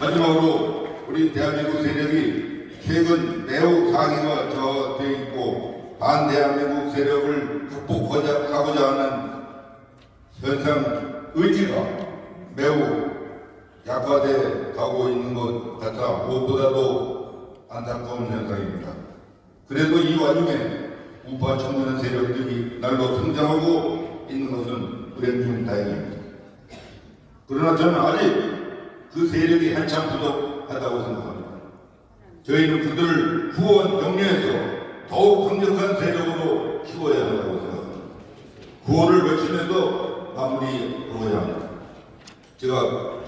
마지막으로 우리 대한민국 세력이 최근 매우 상위가 저되어 있고 반대한민국 세력을 극복하고자 하는 현상 의지가 매우 약화돼 가고 있는 것 같아 무엇보다도 안타까운 현상입니다. 그래도 이 와중에 우파 청년 세력들이 날로 성장하고 있는 것은 불행 중 다행입니다. 그러나 저는 아직 그 세력이 한참 부족하다고 생각합니다. 저희는 그들을 후원 격려해서 더욱 강력한 세력으로 키워야 한다고 생각합니다. 구호를 외치면서 마무리하고자 합니다. 제가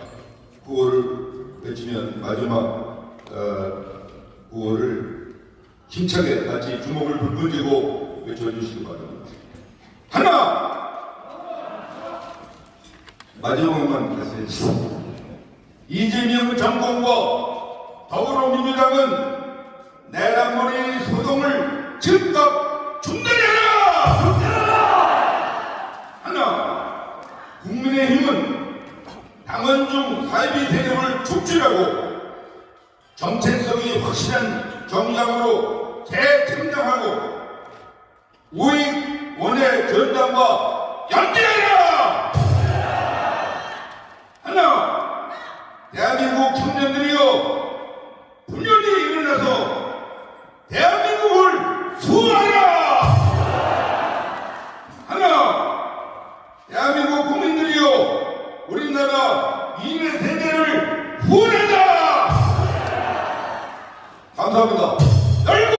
구호를 외치면 마지막 어, 구호를 힘차게 같이 주먹을 불끈 쥐고 외쳐주시기 바랍니다. 하나! 마지막만 다시 해주세요. 이재명 정권과 더불어민주당은 내란머리 소동을 즉각 중단해라! 하나, 국민의힘은 당원 중 사이비 세력을 축출하고 정체성이 확실한 정당으로 재청당하고 우익 원의 전당과 연대 대한민국 청년들이요 분열히 일어나서 대한민국을 수호하라! 하나, 대한민국 국민들이요 우리나라 이민의 세대를 후원하자! 감사합니다.